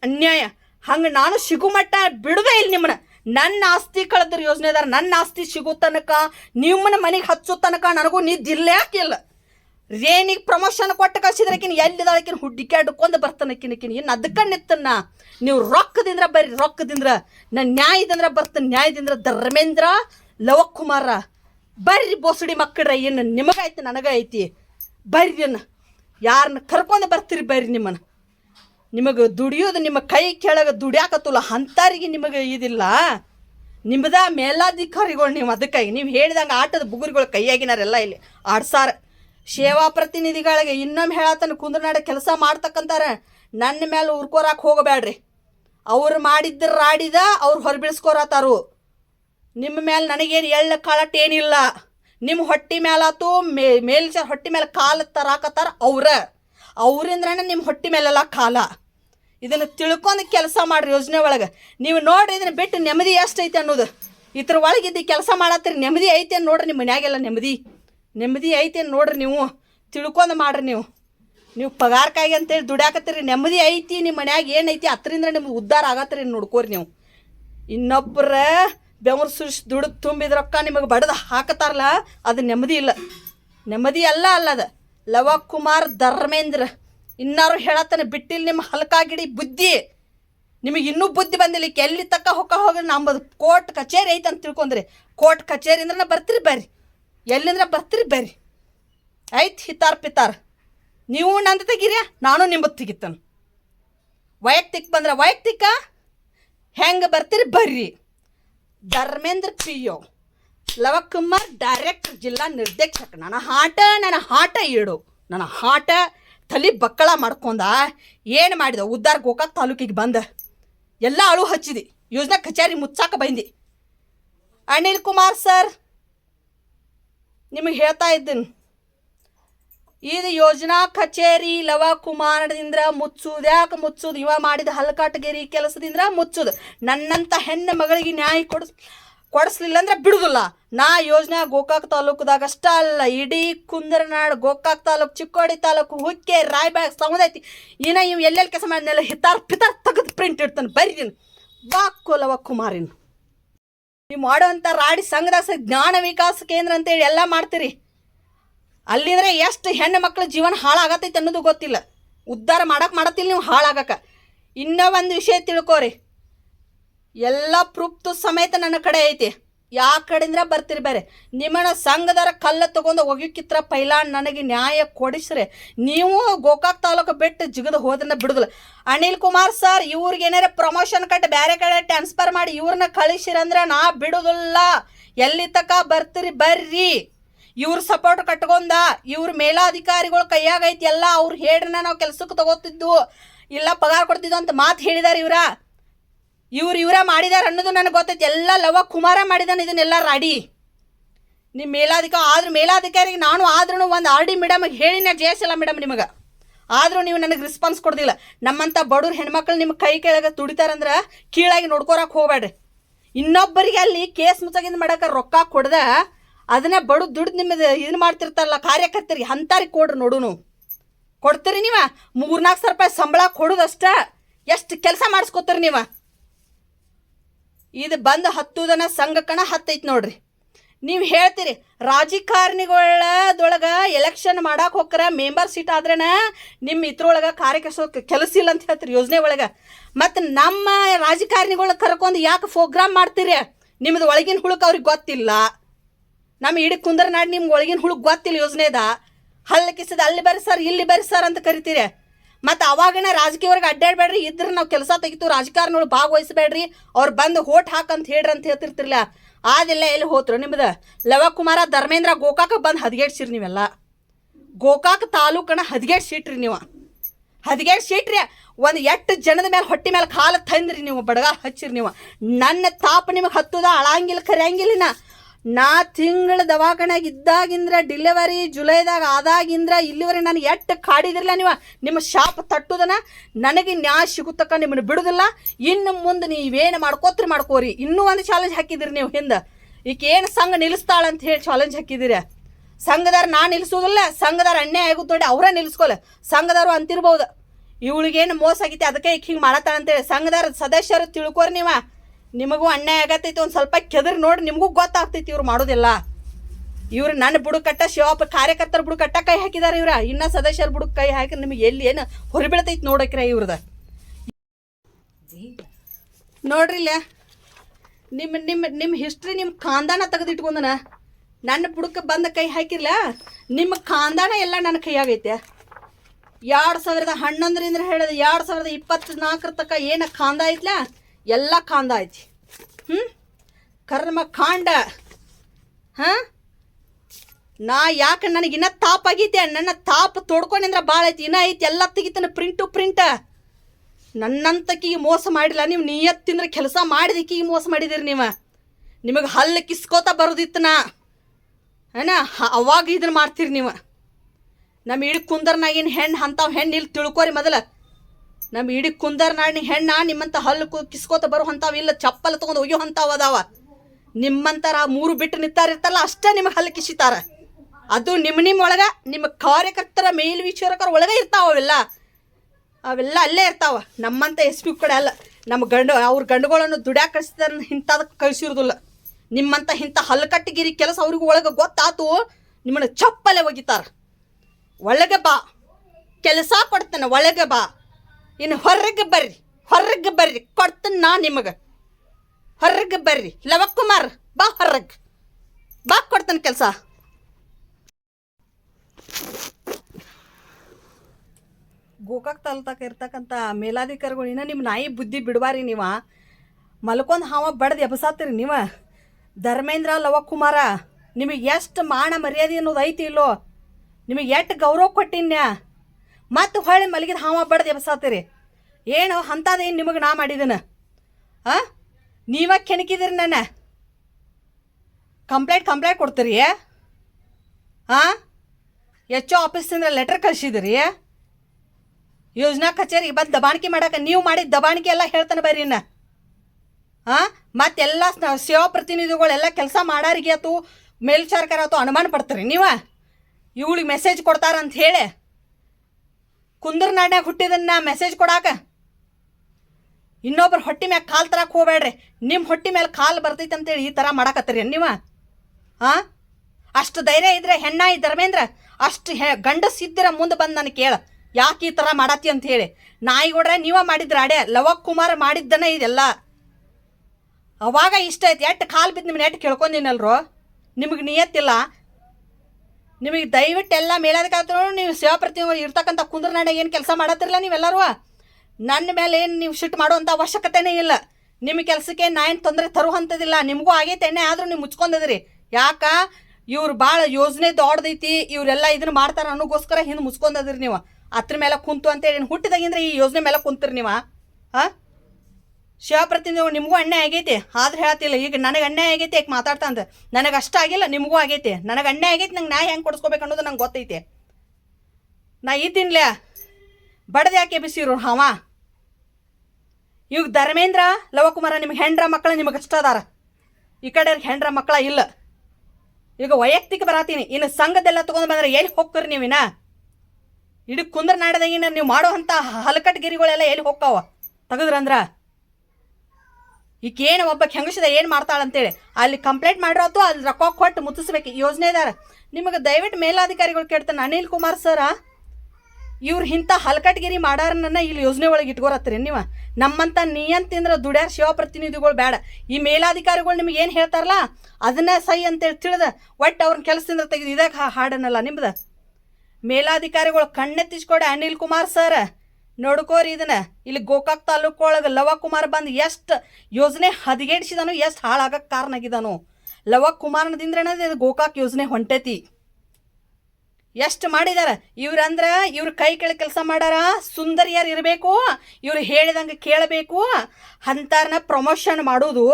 ಅನ್ಯಾಯ. ಹಂಗೆ ನಾನು ಸಿಗು ಮಟ್ಟ ಬಿಡುದೇ ಇಲ್ಲ ನಿಮ್ಮನ್ನ. ನನ್ನ ಆಸ್ತಿ ಕಳೆದ್ರ ಯೋಜನೆದಾರ ನನ್ನ ಆಸ್ತಿ ಸಿಗೋ ತನಕ, ನಿಮ್ಮನ್ನ ಮನೆಗೆ ಹಚ್ಚೋ ತನಕ ನನಗೂ ನಿದ್ದಿಲ್ಲೇ ಹಾಕಿಲ್ಲ. ರೇನಿಗೆ ಪ್ರಮೋಷನ್ ಕೊಟ್ಟು ಕಳ್ಸಿದ್ರಕಿನ ಎಲ್ಲಿದಾಳಕಿನ ಹುಡ್ಡಿಕ್ಯಾಡ್ಕೊಂಡು ಬರ್ತಾನಕಿನಕಿನ. ಇನ್ನು ಅದಕ್ಕೆ ನಿತ್ತನ್ನ ನೀವು ರೊಕ್ಕದಿಂದ್ರ ಬರ್ರಿ, ರೊಕ್ಕದಿಂದ್ರ ನನ್ನ ನ್ಯಾಯದಿಂದ್ರ ಬರ್ತ ನ್ಯಾಯದಿಂದ್ರ ಧರ್ಮೇಂದ್ರ ಲವಕುಮಾರ. ಬರ್ರಿ ಬೋಸಡಿ ಮಕ್ಕಳ್ರ ಏನು ನಿಮಗೈತಿ, ನನಗೈತಿ. ಬರ್ರಿ ಯಾರನ್ನ ಕರ್ಕೊಂಡು ಬರ್ತೀರಿ, ಬರ್ರಿ ನಿಮ್ಮನ್ನ. ನಿಮಗೆ ದುಡಿಯೋದು ನಿಮ್ಮ ಕೈ ಕೆಳಗೆ ದುಡಿಯಾಕತ್ತಲ್ಲ ಅಂಥವ್ರಿಗೆ ನಿಮಗೆ ಇದಿಲ್ಲ. ನಿಮ್ಮದ ಮೇಲಾಧಿಕಾರಿಗಳು ನೀವು ಅದಕ್ಕಾಗಿ ನೀವು ಹೇಳಿದಂಗೆ ಆಟದ ಬುಗುರಿಗಳು ಕೈಯಾಗಿನಾರೆಲ್ಲ ಇಲ್ಲಿ ಆಡ್ಸಾರ. ಸೇವಾ ಪ್ರತಿನಿಧಿಗಳಿಗೆ ಇನ್ನೊಮ್ಮೆ ಹೇಳತ್ತನ ಕುಂದ್ರನಾಡ ಕೆಲಸ ಮಾಡ್ತಕ್ಕಂತಾರ, ನನ್ನ ಮೇಲೆ ಉರ್ಕೋರಾಕ್ ಹೋಗಬೇಡ್ರಿ ಅವ್ರು ಮಾಡಿದ್ರ ರಾಡಿದ ಅವ್ರು ಹೊರಬೀಳ್ಸ್ಕೊರತಾರು. ನಿಮ್ಮ ಮೇಲೆ ನನಗೇನು ಎಳ್ಳ ಕಾಳಟ್ಟೇನಿಲ್ಲ ನಿಮ್ಮ ಹೊಟ್ಟೆ ಮೇಲಾತು ಮೇ ಮೇಲ್ ಹೊಟ್ಟೆ ಮೇಲೆ ಕಾಲು ತರಾಕತ್ತಾರ ಅವ್ರ. ಅವರಿಂದ್ರನೇ ನಿಮ್ಮ ಹೊಟ್ಟೆ ಮೇಲೆಲ್ಲ ಕಾಲ. ಇದನ್ನು ತಿಳ್ಕೊಂಡು ಕೆಲಸ ಮಾಡಿರಿ ಯೋಜನೆ ಒಳಗೆ. ನೀವು ನೋಡ್ರಿ ಇದನ್ನು ಬಿಟ್ಟು ನೆಮ್ಮದಿ ಎಷ್ಟೈತೆ ಅನ್ನೋದು. ಇದ್ರ ಒಳಗಿದ್ದು ಕೆಲಸ ಮಾಡತ್ತೀರಿ, ನೆಮ್ಮದಿ ಐತೆ ನೋಡ್ರಿ ನಿಮ್ಮ ಮನ್ಯಾಗೆಲ್ಲ ನೆಮ್ಮದಿ. ನೆಮ್ಮದಿ ಐತೆ ನೋಡ್ರಿ ನೀವು. ತಿಳ್ಕೊಂಡು ಮಾಡ್ರಿ ನೀವು. ನೀವು ಪಗಾರಕ್ಕಾಗಿ ಅಂತೇಳಿ ದುಡ್ಯಾಕತ್ತೀರಿ, ನೆಮ್ಮದಿ ಐತಿ ನಿಮ್ಮ ಮನ್ಯಾಗ ಏನೈತಿ ಅದರಿಂದ ನಿಮ್ಗೆ ಉದ್ಧಾರ ಆಗತ್ತೀರಿ ನೋಡ್ಕೋರಿ ನೀವು. ಇನ್ನೊಬ್ಬರ ಬೆವರು ಸುರಿಸಿ ದುಡ್ದು ತುಂಬಿದ ರೊಕ್ಕ ನಿಮಗೆ ಬಡ್ದು ಹಾಕತ್ತಾರಲ್ಲ ಅದು ನೆಮ್ಮದಿ ಇಲ್ಲ. ನೆಮ್ಮದಿ ಅಲ್ಲ ಅಲ್ಲದ ಲವ ಕುಮಾರ್ ಧರ್ಮೇಂದ್ರ, ಇನ್ನಾರು ಹೇಳತ್ತಾನೆ ಬಿಟ್ಟಿಲ್ಲ ನಿಮ್ಮ ಹಲ್ಕಾಗಿಡಿ ಬುದ್ಧಿ. ನಿಮಗೆ ಇನ್ನೂ ಬುದ್ಧಿ ಬಂದಿಲ್ಲ ಎಲ್ಲಿ ತಕ್ಕ ಹೊಕ್ಕ ಹೋಗ್ರಿ ನಮ್ಮದು ಕೋರ್ಟ್ ಕಚೇರಿ ಐತೆ ಅಂತ ತಿಳ್ಕೊಂಡ್ರಿ. ಕೋರ್ಟ್ ಕಚೇರಿ ಅಂದ್ರೆ ಬರ್ತೀರಿ ಬರ್ರಿ. ಎಲ್ಲಿಂದ್ರ ಬರ್ತೀರಿ ಬರ್ರಿ. ಆಯ್ತು ಹಿತಾರ್ ಪಿತಾರ್. ನೀವು ನಂದು ತೆಗೀರಿ, ನಾನು ನಿಮ್ಮ ತೆಗಿತಾನೆ. ವೈಯಕ್ತಿಕ ಬಂದ್ರೆ ವೈಯಕ್ತಿಕ, ಹೆಂಗೆ ಬರ್ತೀರಿ ಬರ್ರಿ. ಧರ್ಮೇಂದ್ರ ಪಿ ಯೋ ಲವಕುಮಾರ್ ಡೈರೆಕ್ಟರ್ ಜಿಲ್ಲಾ ನಿರ್ದೇಶಕ. ನನ್ನ ಹಾಟ ನನ್ನ ಹಾಟ ಇಡು ನನ್ನ ಹಾಟ ತಲೆ ಬಕ್ಕಳ ಮಾಡ್ಕೊಂಡ. ಏನು ಮಾಡಿದ? ಉದ್ದಾರ ಗೋಕಾಕ್ ತಾಲೂಕಿಗೆ ಬಂದ. ಎಲ್ಲ ಅಳು ಹಚ್ಚಿದಿ. ಯೋಜನಾ ಕಚೇರಿ ಮುಚ್ಚಾಕ ಬಂದಿ. ಅನಿಲ್ ಕುಮಾರ್ ಸರ್, ನಿಮಗೆ ಹೇಳ್ತಾ ಇದ್ದೀನಿ. ಇದು ಯೋಜನಾ ಕಚೇರಿ ಲವ ಕುಮಾರದಿಂದ ಮುಚ್ಚುದು. ಯಾಕೆ ಮುಚ್ಚುದು? ಇವ ಮಾಡಿದ ಹಲ್ಕಾಟಗೇರಿ ಕೆಲಸದಿಂದ ಮುಚ್ಚುದು. ನನ್ನಂಥ ಹೆಣ್ಣು ಮಗಳಿಗೆ ನ್ಯಾಯ ಕೊಡಿಸ್ ಕೊಡಿಸ್ಲಿಲ್ಲ ಅಂದ್ರೆ ಬಿಡುದಿಲ್ಲ. ನಾ ಯೋಜನೆ ಗೋಕಾಕ್ ತಾಲೂಕದಾಗ ಅಷ್ಟ ಅಲ್ಲ, ಇಡೀ ಕುಂದರನಾಡ್, ಗೋಕಾಕ್ ತಾಲೂಕು, ಚಿಕ್ಕೋಡಿ ತಾಲೂಕು ಹುಕ್ಕೆ ರಾಯಬಾಗ್ ಸಮುದಾಯ ಇನ್ನ ಇವ್ ಎಲ್ಲೆಲ್ಲಿ ಕೆಲಸ ಮಾಡಿದ್ನೆಲ್ಲ ಹಿತಾರ್ ಪಿತಾರ್ ತೆಗೆದು ಪ್ರಿಂಟ್ ಇಡ್ತಾನೆ ಬರ್ರಿ ಬಾಕೋಲವ ಕುಮಾರಿನ. ನೀವು ಮಾಡುವಂಥ ರಾಡಿ ಸಂಘದ ಜ್ಞಾನ ವಿಕಾಸ ಕೇಂದ್ರ ಅಂತೇಳಿ ಎಲ್ಲ ಮಾಡ್ತೀರಿ. ಅಲ್ಲಿಂದ್ರೆ ಎಷ್ಟು ಹೆಣ್ಣು ಮಕ್ಳ ಜೀವನ ಹಾಳಾಗತ್ತೈತೆ ಅನ್ನೋದು ಗೊತ್ತಿಲ್ಲ. ಉದ್ಧಾರ ಮಾಡಕ್ಕೆ ಮಾಡತ್ತಿಲ್ಲ ನೀವು ಹಾಳಾಗಕ್ಕೆ ಇನ್ನೂ ಒಂದು ವಿಷಯ ತಿಳ್ಕೊರಿ. ಎಲ್ಲ ಪ್ರೂಫ್ತು ಸಮೇತ ನನ್ನ ಕಡೆ ಐತಿ. ಯಾ ಕಡೆಯಿಂದ ಬರ್ತೀರಿ ಬೇರೆ. ನಿಮ್ಮನ್ನ ಸಂಘದಾರ ಕಲ್ಲ ತಗೊಂಡು ಒಗಿಕಿತ್ರ ಪೈಲಾ ನನಗೆ ನ್ಯಾಯ ಕೊಡಿಸ್ರೆ. ನೀವು ಗೋಕಾಕ್ ತಾಲೂಕು ಬಿಟ್ಟು ಜಿಗದು ಹೋದ್ರನ್ನ ಬಿಡುದಿಲ್ಲ. ಅನಿಲ್ ಕುಮಾರ್ ಸರ್, ಇವ್ರಿಗೆ ಏನಾರ ಪ್ರಮೋಷನ್ ಕಟ್ಟಿ ಬೇರೆ ಕಡೆ ಟ್ರಾನ್ಸ್ಫರ್ ಮಾಡಿ ಇವ್ರನ್ನ ಕಳಿಸಿರಂದ್ರೆ ನಾ ಬಿಡುದಿಲ್ಲ. ಎಲ್ಲಿ ತಕ ಬರ್ತೀರಿ ಬರ್ರಿ. ಇವ್ರ ಸಪೋರ್ಟ್ ಕಟ್ಕೊಂಡ, ಇವ್ರ ಮೇಲಾಧಿಕಾರಿಗಳು ಕೈಯಾಗೈತಿ ಎಲ್ಲ ಅವ್ರು ಹೇಳ್ರನ್ನ ನಾವು ಕೆಲ್ಸಕ್ಕೆ ತಗೋತಿದ್ದು. ಇಲ್ಲ ಪಗಾರ ಕೊಡ್ತಿದ್ದು ಅಂತ ಮಾತು ಹೇಳಿದಾರೆ ಇವ್ರ. ಇವ್ರು ಇವರ ಮಾಡಿದಾರ ಅನ್ನೋದು ನನಗೆ ಗೊತ್ತೈತೆ. ಎಲ್ಲ ಲವ ಕುಮಾರ ಮಾಡಿದಾನೆ ಇದನ್ನೆಲ್ಲ ರಾಡಿ. ನಿಮ್ಮ ಮೇಲಾಧಿಕ ಆದ್ರೂ ಮೇಲಾಧಿಕಾರಿಗೆ ನಾನು ಆದ್ರೂ ಒಂದು ಆರ್ ಡಿ ಮೇಡಮ್ಗೆ ಹೇಳಿನ ಜಯಿಸಿಲ್ಲ ಮೇಡಮ್ ನಿಮಗೆ. ಆದರೂ ನೀವು ನನಗೆ ರೆಸ್ಪಾನ್ಸ್ ಕೊಡ್ದಿಲ್ಲ. ನಮ್ಮಂಥ ಬಡವ್ರ ಹೆಣ್ಮಕ್ಳು ನಿಮ್ಮ ಕೈ ಕೆಳಗೆ ತುಡಿತಾರಂದ್ರೆ ಕೀಳಾಗಿ ನೋಡ್ಕೊರಕ್ಕೆ ಹೋಗ್ಬೇಡ್ರಿ ಇನ್ನೊಬ್ಬರಿಗೆ ಅಲ್ಲಿ ಕೇಸ್ ಮುಚ್ಚಾಗಿಂದ ಮಾಡೋಕೆ ರೊಕ್ಕ ಕೊಡ್ದೆ, ಅದನ್ನ ಬಡ ದುಡ್ಡು ನಿಮ್ಮದು ಇದನ್ನ ಮಾಡ್ತಿರ್ತಾರಲ್ಲ ಕಾರ್ಯಕರ್ತರಿಗೆ ಅಂತಾರಿಗೆ ಕೊಡ್ರಿ ನೋಡುನು. ಕೊಡ್ತೀರಿ ನೀವ? ಮೂರ್ನಾಲ್ಕು ಸಾವಿರ ರೂಪಾಯಿ ಸಂಬಳ ಕೊಡೋದಷ್ಟ ಎಷ್ಟು ಕೆಲಸ ಮಾಡಿಸ್ಕೊತೀರಿ ನೀವು? ಇದು ಬಂದು ಹತ್ತುದನ ಕಣ ಹತ್ತೈತಿ ನೋಡ್ರಿ. ನೀವು ಹೇಳ್ತೀರಿ, ರಾಜಕಾರಣಿಗಳದೊಳಗೆ ಎಲೆಕ್ಷನ್ ಮಾಡಕ್ಕೆ ಹೋಗ್ರ ಮೆಂಬರ್ ಸೀಟ್ ಆದ್ರೇನ ನಿಮ್ಮ ಇದ್ರೊಳಗೆ ಕಾರ್ಯಕರ್ತ ಕೆಲಸ ಇಲ್ಲ ಅಂತ ಹೇಳ್ತೀರಿ ಯೋಜನೆ ಒಳಗೆ. ಮತ್ತು ನಮ್ಮ ರಾಜಕಾರಣಿಗಳ ಕರ್ಕೊಂಡು ಯಾಕೆ ಪ್ರೋಗ್ರಾಮ್ ಮಾಡ್ತೀರಿ? ನಿಮ್ಮದು ಒಳಗಿನ ಹುಳುಕ್ ಅವ್ರಿಗೆ ಗೊತ್ತಿಲ್ಲ. ನಮ್ಮ ಇಡೀ ನಾಡಿ ನಿಮ್ಗೆ ಒಳಗಿನ ಹುಳುಕ್ ಗೊತ್ತಿಲ್ಲ ಯೋಜನೆದ. ಹಲ್ಲು ಕಿಸದ ಅಲ್ಲಿ ಬರ್ರಿ ಸರ್, ಇಲ್ಲಿ ಬರ್ರಿ ಸರ್ ಅಂತ ಕರಿತೀರಿ. ಮತ್ತು ಅವಾಗನ ರಾಜಕೀಯವ್ರಿಗೆ ಅಡ್ಡಾಡ್ಬೇಡ್ರಿ ಇದ್ರೆ ನಾವು ಕೆಲಸ ತೆಗಿತು ರಾಜಕಾರಣಿಗಳು ಭಾಗವಹಿಸಬೇಡ್ರಿ, ಅವ್ರು ಬಂದು ಹೋಟ್ ಹಾಕಂತ ಹೇಳ್ರಿ ಅಂತ ಹೇಳ್ತಿರ್ತಿರ್ಲಿಲ್ಲ ಆದಿಲ್ಲ, ಎಲ್ಲಿ ಹೋತ್ರು ನಿಮ್ದು? ಲವಕುಮಾರ ಧರ್ಮೇಂದ್ರ ಗೋಕಾಕ ಬಂದು ಹದಗೆಡ್ಸಿರಿ ನೀವೆಲ್ಲ. ಗೋಕಾಕ ತಾಲೂಕನ ಹದಿಗೆಟ್ ಸೀಟ್ರಿ ನೀವು. ಹದಿಗೆಟ್ ಸೀಟ್ರಿ ಒಂದು ಎಟ್ಟು ಜನದ ಮೇಲೆ ಹೊಟ್ಟೆ ಮೇಲೆ ಕಾಲು ತಂದ್ರಿ ನೀವು ಬಡಗ ಹಚ್ಚಿರಿ ನೀವು. ನನ್ನ ತಾಪ ನಿಮಗೆ ಹತ್ತದ ಅಳಂಗಿಲ್ಲ ಕರಿಯಂಗಿಲ್ಲ ನಾ ತಿಂಗಳ ದವಾಖಾನ್ಯಾಗ ಇದ್ದಾಗಿಂದ್ರ ಡಿಲಿವರಿ ಜುಲೈದಾಗ ಆದಾಗಿಂದ್ರ ಇಲ್ಲಿವರೆಗೆ ನಾನು ಎಟ್ಟು ಕಾಡಿದಿರಲ್ಲ ನೀವು? ನಿಮ್ಮ ಶಾಪ್ ತಟ್ಟುದನ? ನನಗೆ ನ್ಯಾಯ ಸಿಗುತ್ತಕ್ಕ, ನಿಮ್ಮನ್ನು ಬಿಡುದಿಲ್ಲ. ಇನ್ನು ಮುಂದೆ ನೀವೇನು ಮಾಡ್ಕೋತ್ರಿ ಮಾಡ್ಕೋರಿ. ಇನ್ನೂ ಒಂದು ಚಾಲೆಂಜ್ ಹಾಕಿದಿರಿ ನೀವು ಹಿಂದೆ. ಈಕೇನು ಸಂಘ ನಿಲ್ಲಿಸ್ತಾಳ ಅಂತ ಹೇಳಿ ಚಾಲೆಂಜ್ ಹಾಕಿದಿರ? ಸಂಘದಾರ ನಾ ನಿಲ್ಲಿಸೋದಿಲ್ಲ ಸಂಘದಾರ ಅನ್ಯಾಯ ಆಗುತ್ತೆ ನೋಡಿ ಅವರೇ ನಿಲ್ಲಿಸ್ಕೊಲ್ಲ. ಸಂಘದವರು ಅಂತಿರ್ಬೋದು. ಇವಳಿಗೇನು ಮೋಸ ಆಗೈತಿ ಅದಕ್ಕೆ ಈಗ ಹಿಂಗೆ ಮಾಡತ್ತಾಳಂತೇಳಿ ಸಂಘದಾರ ಸದಸ್ಯರು ತಿಳ್ಕೊರಿ ನೀವ. ನಿಮಗೂ ಅನ್ಯಾಯ ಆಗತ್ತೈತಿ, ಒಂದು ಸ್ವಲ್ಪ ಕೆದರಿ ನೋಡಿ ನಿಮಗೂ ಗೊತ್ತಾಗ್ತೈತಿ ಇವ್ರು ಮಾಡೋದಿಲ್ಲ. ಇವ್ರು ನನ್ನ ಬುಡಕಟ್ಟ, ಶಿವಪ್ಪ ಕಾರ್ಯಕರ್ತರ ಬುಡಕಟ್ಟ ಕೈ ಹಾಕಿದ್ದಾರೆ ಇವ್ರ. ಇನ್ನ ಸದಸ್ಯರ ಬುಡಕ್ಕೆ ಕೈ ಹಾಕಿ ನಿಮಗೆ ಎಲ್ಲಿ ಏನು ಹೊರಬೀಳ್ತೈತಿ ನೋಡಕ್ರ ಇವ್ರದ. ನೋಡ್ರಿ ಇಲ್ಲ ನಿಮ್ಮ ನಿಮ್ಮ ನಿಮ್ಮ ಹಿಸ್ಟ್ರಿ ನಿಮ್ಮ ಖಾನ್ದಾನ ತೆಗೆದಿಟ್ಕೊಂಡನ? ನನ್ನ ಬುಡಕ್ಕೆ ಬಂದ ಕೈ ಹಾಕಿರ್ಲ? ನಿಮ್ಮ ಖಾನ್ದಾನ ಎಲ್ಲ ನನ್ನ ಕೈಯಾಗೈತೆ ಎರಡು ಸಾವಿರದ ಹನ್ನೊಂದರಿಂದ ಹೇಳಿದ ಎರಡು ಸಾವಿರದ ಇಪ್ಪತ್ನಾಲ್ಕರ ತನಕ ಏನು ಖಾಂದ ಐತ್ಲ? ಎಲ್ಲ ಕಾಂದ ಐತಿ. ಹ್ಞೂ ಕರ್ಮ ಕಾಂಡ. ಹಾಂ? ನಾ ಯಾಕೆ ನನಗಿನ್ನ ತಾಪ ಆಗೈತೆ? ನನ್ನ ತಾಪ ತೋಡ್ಕೊಂಡಿಂದ್ರ ಭಾಳ ಐತಿ. ಇನ್ನ ಐತಿ. ಎಲ್ಲ ತೆಗಿತಾನೆ ಪ್ರಿಂಟು ಪ್ರಿಂಟ ನನ್ನಂತಕಿಗೆ ಮೋಸ ಮಾಡಿಲ್ಲ. ನೀವು ನಿಯತ್ತಿಂದ್ರೆ ಕೆಲಸ ಮಾಡಿದಕ್ಕಿಗೆ ಮೋಸ ಮಾಡಿದಿರಿ ನೀವು. ನಿಮಗೆ ಹಲ್ಲು ಕಿಸ್ಕೋತ ಬರೋದಿತ್ತು ನಾ. ಏನ? ಅವಾಗ ಇದನ್ನ ಮಾಡ್ತೀರಿ ನೀವು. ನಮ್ಮ ಇಡೀ ಕುಂದರ್ನಾಗಿನ ಹೆಣ್ಣು ಅಂಥವು ಹೆಣ್ಣು ಇಲ್ಲಿ ತಿಳ್ಕೊರಿ ಮೊದಲ. ನಮ್ಮ ಇಡೀ ಕುಂದರ್ನಾಡಿನ ಹೆಣ್ಣ ನಿಮ್ಮಂತ ಹಲ್ಲು ಕು ಕಿಸ್ಕೋತ ಬರೋ ಅಂಥವು ಇಲ್ಲ, ಚಪ್ಪಲ್ ತೊಗೊಂಡು ಒಯ್ಯೋ ಅದಾವ. ನಿಮ್ಮಂತರ ಮೂರು ಬಿಟ್ಟು ನಿಂತಾರಿರ್ತಲ್ಲ ಅಷ್ಟೇ ನಿಮಗೆ ಹಲ್ಲು ಕಿಸಿತಾರ. ಅದು ನಿಮ್ಮ ನಿಮ್ಮ ಒಳಗ ನಿಮ್ಮ ಕಾರ್ಯಕರ್ತರ ಮೇಲ್ವಿಚಾರಕರ ಒಳಗೆ ಇರ್ತಾವ ಅವೆಲ್ಲ. ಅವೆಲ್ಲ ಅಲ್ಲೇ ಇರ್ತಾವ. ನಮ್ಮಂತ ಎಸ್ ಪಿ ಕಡೆ ಅಲ್ಲ ನಮ್ಮ ಗಂಡು, ಅವ್ರ ಗಂಡುಗಳನ್ನು ದುಡ್ಯಾ ಕಳಿಸಿದ ಇಂಥದಕ್ಕೆ ಕಳಿಸಿರೋದಿಲ್ಲ. ನಿಮ್ಮಂತ ಇಂಥ ಹಲ್ಕಟ್ಟಿಗಿರಿ ಕೆಲಸ ಅವ್ರಿಗೆ ಒಳಗೆ ಗೊತ್ತಾತು, ನಿಮ್ಮನ್ನ ಚಪ್ಪಲೆ ಒಗಿತಾರ. ಒಳಗೆ ಬಾ. ಕೆಲಸ ಕೊಡ್ತಾನೆ, ಒಳಗೆ ಬಾ. ಇನ್ನು ಹೊರಗೆ ಬರ್ರಿ ಹೊರಗೆ ಬರ್ರಿ. ಕೊಡ್ತೀನಿ ನಾ ನಿಮಗೆ. ಹೊರಗೆ ಬರ್ರಿ. ಲವಕುಮಾರ್, ಬಾ ಹೊರಗೆ. ಬಾ ಕೊಡ್ತೀನಿ ಕೆಲಸ. ಗೋಕಾಕ್ ತಲ್ತಾಕ ಇರ್ತಕ್ಕಂಥ ಮೇಲಾಧಿಕಾರಿಗಳು, ಇನ್ನ ನಿಮ್ಮ ನಾಯಿ ಬುದ್ಧಿ ಬಿಡಬಾರಿ ನೀವ. ಮಲ್ಕೊಂಡು ಹಾವ ಬಡ್ದು ಎಬಸಾತಿರಿ ನೀವ. ಧರ್ಮೇಂದ್ರ ಲವಕುಮಾರ, ನಿಮಗೆ ಎಷ್ಟು ಮಾನ ಮರ್ಯಾದೆ ಅನ್ನೋದು ಐತಿ ಇಲ್ಲೋ. ನಿಮಗೆ ಎಷ್ಟು ಗೌರವ ಕೊಟ್ಟಿನ್ಯ. ಮತ್ತು ಹೊಳ್ಳಿ ಮಲಗಿದ ಹಾವ ಬಡ್ದು ಎಬ್ಸಾತೀರಿ. ಏನು ಅಂಥದ್ದೇನು ನಿಮಗೆ ನಾ ಮಾಡಿದನ? ಆ? ನೀವ ಕೆಣಕಿದಿರಿ ನನ್ನ? ಕಂಪ್ಲೇಂಟ್ ಕಂಪ್ಲೇಂಟ್ ಕೊಡ್ತೀರಿ? ಹಾಂ ಎಚ್ ಒ ಆಫೀಸಿಂದ ಲೆಟರ್ ಕಳಿಸಿದಿರಿ? ಯೋಜನಾ ಕಚೇರಿ ಬಂದು ದಬಾಣಿಕೆ ಮಾಡಕ್ಕೆ ನೀವು ಮಾಡಿದ ದಬಾಣಿಕೆ ಎಲ್ಲ ಹೇಳ್ತಾನೆ ಬರ್ರಿ ಇನ್ನ. ಹಾಂ ಮತ್ತೆಲ್ಲ ಸೇವಾ ಪ್ರತಿನಿಧಿಗಳೆಲ್ಲ ಕೆಲಸ ಮಾಡಾರಿಗೆ ಆತು ಮೇಲ್ಚಾರಕರ ಆತು ಅನುಮಾನ ಪಡ್ತೀರಿ ನೀವ? ಇವಳಿಗೆ ಮೆಸೇಜ್ ಕೊಡ್ತಾರಂತ ಹೇಳಿ. ಕುಂದರ್ನಾಡ್ಯಾಗ ಹುಟ್ಟಿದನ್ನ ಮೆಸೇಜ್ ಕೊಡಾಕ? ಇನ್ನೊಬ್ರು ಹೊಟ್ಟೆ ಮ್ಯಾಗ ಕಾಲು ತರಕ್ಕೆ ಹೋಗ್ಬೇಡ್ರಿ ನಿಮ್ಮ ಹೊಟ್ಟೆ ಮೇಲೆ ಕಾಲು ಬರ್ತೈತೆ ಅಂತೇಳಿ ಈ ಥರ ಮಾಡಾಕತ್ತೀರಿ ನೀವ? ಹಾಂ ಅಷ್ಟು ಧೈರ್ಯ ಇದ್ರೆ ಹೆಣ್ಣಾಯಿ ಧರ್ಮೇಂದ್ರ, ಅಷ್ಟು ಹೆ ಗಂಡಸಿದ್ದೀರ ಮುಂದೆ ಬಂದು ನನಗೆ ಕೇಳ. ಯಾಕೆ ಈ ಥರ ಮಾಡತ್ತಿ ಅಂತ ಹೇಳಿ. ನಾಯಿಗೊಡ್ರೆ ನೀವ ಮಾಡಿದ್ರ ಅಡೆ ಲವಕ್ ಕುಮಾರ್ ಮಾಡಿದ್ದನೇ ಇದೆಲ್ಲ ಅವಾಗ ಇಷ್ಟ ಐತೆ ಎಟ್ಟು ಕಾಲು ಬಿದ್ದು ನಿಮ್ಮನ್ನ ಎಟ್ಟು ಕೇಳ್ಕೊಂಡಿನಲ್ರು ನಿಮಗೆ ನಿಯತ್ತಿಲ್ಲ. ನಿಮಗೆ ದಯವಿಟ್ಟು ಎಲ್ಲ ಮೇಲಾಧಿಕಾರಿಗಳು, ನೀವು ಸೇವಾ ಪ್ರತಿನಿಧಿಗಳು ಇರ್ತಕ್ಕಂಥ ಕುಂದ್ರನಾಡ ಏನು ಕೆಲಸ ಮಾಡತ್ತಿರಲ್ಲ ನೀವೆಲ್ಲರೂ? ನನ್ನ ಮೇಲೆ ಏನು ನೀವು ಶಿಟ್ ಮಾಡುವಂಥ ಅವಶ್ಯಕತೆನೇ ಇಲ್ಲ. ನಿಮ್ಮ ಕೆಲಸಕ್ಕೆ ನಾ ಏನು ತೊಂದರೆ ತರುವಂಥದ್ದಿಲ್ಲ. ನಿಮಗೂ ಆಗೈತೆ, ಎಣ್ಣೆ ಆದರೂ ನೀವು ಮುಚ್ಕೊಂಡಿದ್ರಿ. ಯಾಕ? ಇವ್ರು ಭಾಳ ಯೋಜನೆ ದೊಡ್ಡದೈತಿ, ಇವರೆಲ್ಲ ಇದನ್ನ ಮಾಡ್ತಾರೆ ಅನ್ನೋಗೋಸ್ಕರ ಹಿಂದೆ ಮುಚ್ಕೊಂಡದ್ರಿ ನೀವು. ಅದ್ರ ಮೇಲೆ ಕುಂತು ಅಂತೇಳಿ ಹುಟ್ಟಿದಾಗಿಂದ್ರೆ ಈ ಯೋಜನೆ ಮೇಲೆ ಕುಂತ್ರಿ ನೀವು ಹಾಂ ಶಿವಪ್ರತಿನಿಧಿಗಳು ನಿಮಗೂ ಅನ್ಯಾಯ ಆಗೈತಿ. ಆದ್ರೆ ಹೇಳ್ತಿಲ್ಲ ಈಗ ನನಗೆ ಅನ್ಯಾಯ ಆಗೈತಿ, ಯಾಕೆ ಮಾತಾಡ್ತಾ ಅಂತ ನನಗೆ ಅಷ್ಟ ಆಗಿಲ್ಲ, ನಿಮಗೂ ಆಗೈತಿ. ನನಗೆ ಅನ್ಯಾಯ ಆಗೈತಿ, ನಂಗೆ ನ್ಯಾಯ ಹೆಂಗೆ ಕೊಡಿಸ್ಕೋಬೇಕು ಅನ್ನೋದು ನಂಗೆ ಗೊತ್ತೈತಿ. ನಾ ಇದ್ದೀನ್ಲ ಬಡದ ಯಾಕೆ ಬಿಸಿರು ಹಾವ ಇವಾಗ ಧರ್ಮೇಂದ್ರ ಲವಕುಮಾರ ನಿಮ್ಗೆ ಹೆಂಡ್ರ ಮಕ್ಕಳು ನಿಮಗೆ ಅಷ್ಟ ಅದಾರ. ಈ ಕಡೆ ಹೆಂಡ್ರ ಮಕ್ಕಳ ಇಲ್ಲ. ಈಗ ವೈಯಕ್ತಿಕ ಬರಾತೀನಿ, ಇನ್ನು ಸಂಘದೆಲ್ಲ ತೊಗೊಂಡು ಬಂದ್ರೆ ಎಲ್ಲಿ ಹೋಗ್ತೀರಿ ನೀವಿನ ಇಡೀ ಕುಂದ್ರ ನಾಡದಾಗಿನ ನೀವು ಮಾಡೋ ಮಾಡುವಂಥ ಹಲಕಟ್ಗಿರಿಗಳೆಲ್ಲ ಎಲ್ಲಿ ಹೋಗ್ತಾವ ತೆಗೆದ್ರಂದ್ರ? ಈಕೇನು ಒಬ್ಬ ಹೆಂಗಸಿದ ಏನು ಮಾಡ್ತಾಳಂತೇಳಿ, ಅಲ್ಲಿ ಕಂಪ್ಲೇಂಟ್ ಮಾಡಿರೋತು ಅಲ್ಲಿ ರೊಕ್ಕ ಕೊಟ್ಟು ಮುತ್ತಿಸ್ಬೇಕು ಯೋಜನೆದಾರ ನಿಮಗೆ ದಯವಿಟ್ಟು ಮೇಲಾಧಿಕಾರಿಗಳು ಕೇಳ್ತಾನೆ, ಅನಿಲ್ ಕುಮಾರ್ ಸರ ಇವ್ರು ಇಂಥ ಹಲ್ಕಟ್ಗಿರಿ ಮಾಡಾರನ್ನ ಇಲ್ಲಿ ಯೋಜನೆ ಒಳಗೆ ಇಟ್ಕೊರತ್ತೀರಿ ನೀವು. ನಮ್ಮಂಥ ನಿಯಂತಿಂದ್ರ ದುಡ್ಯಾರ ಸೇವಾ ಪ್ರತಿನಿಧಿಗಳು ಬೇಡ ಈ ಮೇಲಾಧಿಕಾರಿಗಳು ನಿಮ್ಗೆ ಏನು ಹೇಳ್ತಾರಲ್ಲ, ಅದನ್ನ ಸೈ ಅಂತೇಳಿ ತಿಳಿದ, ಒಟ್ಟು ಅವ್ರನ್ನ ಕೆಲಸದಿಂದ ತೆಗೆದು ಇದಕ್ಕೆ ಹಾಡನಲ್ಲ ನಿಮ್ದು. ಮೇಲಾಧಿಕಾರಿಗಳು ಕಣ್ಣೆತ್ತಿಸ್ಕೊಡೆ ಅನಿಲ್ ಕುಮಾರ್ ಸರ್ ನೋಡ್ಕೋರಿ ಇದನ್ನ. ಇಲ್ಲಿ ಗೋಕಾಕ್ ತಾಲೂಕು ಒಳಗೆ ಲವಕುಮಾರ್ ಬಂದು ಎಷ್ಟು ಯೋಜನೆ ಹದಗೆಡಿಸಿದನು, ಎಷ್ಟು ಹಾಳಾಗಕ್ಕೆ ಕಾರಣ ಆಗಿದನು. ಲವ ಕುಮಾರನದಿಂದ್ರನೇ ಇದು ಗೋಕಾಕ್ ಯೋಜನೆ ಹೊಂಟೈತಿ. ಎಷ್ಟು ಮಾಡಿದಾರ? ಇವ್ರಂದ್ರ ಇವ್ರ ಕೈ ಕೆಳ ಕೆಲಸ ಮಾಡಾರ, ಸುಂದರಿಯರ್ ಇರಬೇಕು, ಇವ್ರು ಹೇಳಿದಂಗೆ ಕೇಳಬೇಕು ಅಂತಾರನ್ನ ಪ್ರಮೋಷನ್ ಮಾಡೋದು,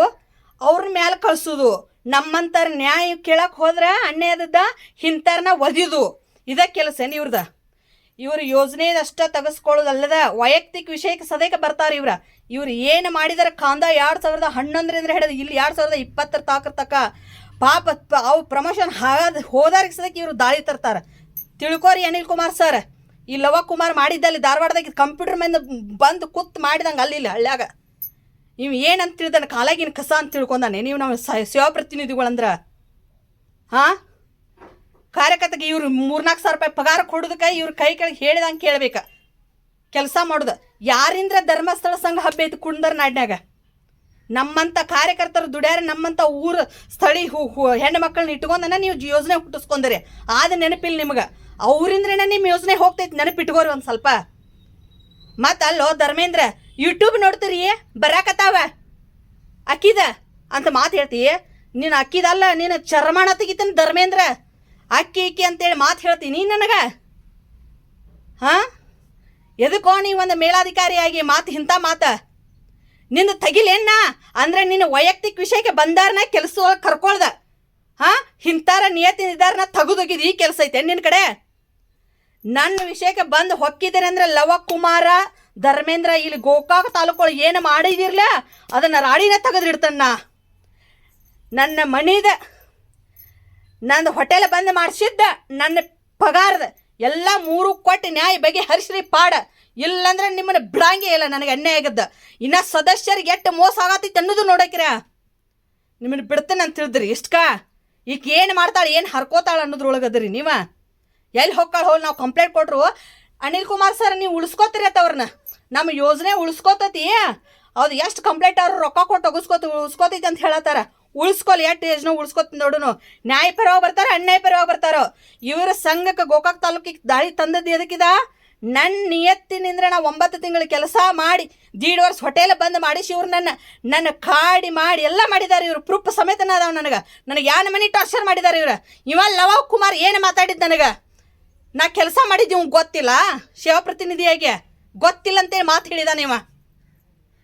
ಅವ್ರ ಮ್ಯಾಲೆ ಕಳ್ಸೋದು. ನಮ್ಮಂತಾರ ನ್ಯಾಯ ಕೇಳಕ್ಕೆ ಹೋದ್ರೆ ಅನ್ಯಾಯದ ಇಂಥವ್ರನ್ನ ಒದಿದು. ಇದ ಕೆಲಸ ಇವ್ರದ? ಇವ್ರ ಯೋಜನೆ ಅಷ್ಟ ತೆಗೆಸ್ಕೊಳ್ಳೋದಲ್ಲದ ವೈಯಕ್ತಿಕ ವಿಷಯಕ್ಕೆ ಸದೈಕ ಬರ್ತಾರೆ ಇವ್ರ. ಇವ್ರು ಏನು ಮಾಡಿದಾರೆ ಕಾಂದ ಎರಡು ಸಾವಿರದ ಹನ್ನೊಂದರಿಂದ ಹಿಡಿದು ಇಲ್ಲಿ ಎರಡು ಸಾವಿರದ ಇಪ್ಪತ್ತರ ತಾಕರ್ ತಕ ಪಾಪ ಅವು ಪ್ರಮೋಷನ್ ಹಾಗಾದ ಹೋದಾರಿಗೆ ಸದಕ್ಕೆ ಇವರು ದಾಳಿ ತರ್ತಾರೆ. ತಿಳ್ಕೋರಿ ಅನಿಲ್ ಕುಮಾರ್ ಸರ್, ಈ ಲವ ಕುಮಾರ್ ಮಾಡಿದ್ದಲ್ಲಿ ಧಾರವಾಡದಾಗ ಕಂಪ್ಯೂಟರ್ ಮೇಲೆ ಬಂದು ಕೂತ್ ಮಾಡಿದಂಗೆ ಅಲ್ಲಿ ಇಲ್ಲಿ ಹಳ್ಳ್ಯಾಗ. ನೀವು ಏನಂತ ತಿಳಿದಾನೆ, ಕಾಲಾಗಿನ ಕಸ ಅಂತ ತಿಳ್ಕೊಂಡಾನೆ, ನೀವು ನಾವು ಸೇವಾ ಪ್ರತಿನಿಧಿಗಳಂದ್ರ. ಹಾಂ? ಕಾರ್ಯಕರ್ತಗೆ ಇವ್ರು ಮೂರ್ನಾಲ್ಕು ಸಾವಿರ ರೂಪಾಯಿ ಪಗಾರ ಕೊಡೋದಕ್ಕೆ ಇವ್ರ ಕೈ ಕೆಳಗೆ ಹೇಳಿದಂಗೆ ಕೇಳ್ಬೇಕು. ಕೆಲಸ ಮಾಡೋದು. ಯಾರಿಂದ್ರ ಧರ್ಮಸ್ಥಳ ಸಂಘ ಹಬ್ಬ ಐತಿ ಕುಂದರ್ ನಾಡ್ನ್ಯಾಗ? ನಮ್ಮಂಥ ಕಾರ್ಯಕರ್ತರು ದುಡ್ಯಾರ ನಮ್ಮಂಥ ಊರು ಸ್ಥಳೀಯ ಹೂ ಹೂ, ಹೆಣ್ಣು ಮಕ್ಕಳನ್ನ ಇಟ್ಕೊಂಡನ ನೀವು ಯೋಜನೆ ಹುಟ್ಟಿಸ್ಕೊಂಡ್ರಿ ಆದ ನೆನಪಿಲ್ಲ ನಿಮ್ಗೆ. ಅವರಿಂದ್ರೇನ ನಿಮ್ಮ ಯೋಜನೆ ಹೋಗ್ತೈತಿ ನೆನಪಿಟ್ಕೋರಿ ಒಂದು ಸ್ವಲ್ಪ. ಮತ್ತು ಅಲ್ಲೋ ಧರ್ಮೇಂದ್ರ ಯೂಟ್ಯೂಬ್ ನೋಡ್ತೀರಿ? ಬರಾಕತ್ತಾವ? ಅಕ್ಕಿದ ಅಂತ ಮಾತು ಹೇಳ್ತೀಯ ನೀನು ಅಕ್ಕಿದಲ್ಲ ನೀನು ಚರ್ಮಾಣ ತೆಗಿತಾನೆ ಧರ್ಮೇಂದ್ರ. ಅಕ್ಕಿ, ಇಕ್ಕಿ ಅಂತೇಳಿ ಮಾತು ಹೇಳ್ತೀನಿ ನನಗೆ? ಹಾಂ? ಎದಕ್ಕೋ ನೀ ಒಂದು ಮೇಲಾಧಿಕಾರಿಯಾಗಿ ಮಾತು ಇಂಥ ಮಾತ. ನಿನ್ನ ತಗಿಲೇನ? ಅಂದ್ರೆ ನಿನ್ನ ವೈಯಕ್ತಿಕ ವಿಷಯಕ್ಕೆ ಬಂದಾರನ ಕೆಲಸ ಕರ್ಕೊಳ್ದ. ಹಾಂ? ಇಂಥಾರ ನಿಯತಿ ಇದಾರನ ತೆಗೆದೋಗಿದ್ದು ಈ ಕೆಲಸ ಐತೆ ನಿನ್ನ ಕಡೆ? ನನ್ನ ವಿಷಯಕ್ಕೆ ಬಂದು ಹೊಕ್ಕಿದ್ದೇನೆ ಅಂದ್ರೆ ಲವಕುಮಾರ, ಧರ್ಮೇಂದ್ರ ಇಲ್ಲಿ ಗೋಕಾಕ ತಾಲೂಕೊಳಗೆ ಏನು ಮಾಡಿದಿರ್ಲ? ಅದನ್ನು ರಾಡಿನ ತೆಗೆದಿಡ್ತನ್ನ ನನ್ನ ಮನಿದ ನಂದು ಹೋಟೆಲ್ ಬಂದ್ ಮಾಡಿಸಿದ್ದ, ನನ್ನ ಪಗಾರದ ಎಲ್ಲ ಮೂರು ಕೊಟ್ಟು ನ್ಯಾಯ ಬಗೆ ಹರಿಸ್ರಿ ಪಾಡ. ಇಲ್ಲಂದ್ರೆ ನಿಮ್ಮನ್ನ ಬಿಡಂಗೇ ಇಲ್ಲ, ನನಗೆ ಅನ್ಯಾಯ ಆಗದ್ದ. ಇನ್ನ ಸದಸ್ಯರಿಗೆ ಎಷ್ಟು ಮೋಸ ಆಗತ್ತೈತೆ ಅನ್ನೋದು ನೋಡಕ್ರ ನಿಮ್ಮನ್ನ ಬಿಡ್ತೇನೆ ಅಂತ ತಿಳಿದ್ರಿ ಇಷ್ಟಕ ಈಗ ಏನು ಮಾಡ್ತಾಳೆ, ಏನು ಹರ್ಕೋತಾಳ ಅನ್ನೋದ್ರೊಳಗದ್ರಿ ನೀವ. ಎಲ್ಲಿ ಹೋಗ್ಕಾಳ ಹೋಗಿ ನಾವು ಕಂಪ್ಲೇಂಟ್ ಕೊಟ್ರು, ಅನಿಲ್ ಕುಮಾರ್ ಸರ್ ನೀವು ಉಳಿಸ್ಕೋತೀರಿ ಅವ್ರನ್ನ. ನಮ್ಮ ಯೋಜನೆ ಉಳಿಸ್ಕೋತತಿ. ಅದು ಎಷ್ಟು ಕಂಪ್ಲೇಂಟ್ ಅವ್ರು ರೊಕ್ಕ ಕೊಟ್ಟು ತಗಸ್ಕೋತ ಉಳಿಸ್ಕೋತೈತಿ ಅಂತ ಹೇಳತ್ತಾರ. ಉಳಿಸ್ಕೊಲಿ ಎಷ್ಟು ಯೋಜನೆ ಉಳಿಸ್ಕೊತ ನೋಡುನು. ನ್ಯಾಯಪರವಾಗಿ ಬರ್ತಾರ ಅನ್ಯಾಯಪರವಾಗಿ ಬರ್ತಾರ. ಇವ್ರ ಸಂಘಕ್ಕೆ ಗೋಕಾಕ್ ತಾಲೂಕಿಗೆ ದಾಳಿ ತಂದದ್ದು ಎದಕ್ಕಿದ? ನನ್ನ ನಿಯತ್ತಿನಿಂದ ನಾ ಒಂಬತ್ತು ತಿಂಗಳು ಕೆಲಸ ಮಾಡಿ, ದೀಡ್ ವರ್ಷ ಹೋಟೆಲ್ ಬಂದ್ ಮಾಡಿಸಿ ಇವ್ರು ನನ್ನ ನನ್ನ ಕಾಡಿ ಮಾಡಿ ಎಲ್ಲ ಮಾಡಿದ್ದಾರೆ ಇವರು. ಪ್ರೂಫ್ ಸಮೇತನ ಅದಾವ ನನಗೆ. ನನಗೆ ಯಾನ ಮನಿ ಟಾರ್ಚರ್ ಮಾಡಿದ್ದಾರೆ ಇವ್ರು. ಇವ ಲವ ಕುಮಾರ್ ಏನು ಮಾತಾಡಿದ್ದು ನನಗೆ? ನಾ ಕೆಲಸ ಮಾಡಿದ್ದು ಇವ್ನು ಗೊತ್ತಿಲ್ಲ. ಸೇವಾ ಪ್ರತಿನಿಧಿಯಾಗಿ. ಗೊತ್ತಿಲ್ಲ ಅಂತೇಳಿ ಮಾತು ಹೇಳಿದಾನೆ ಇವ.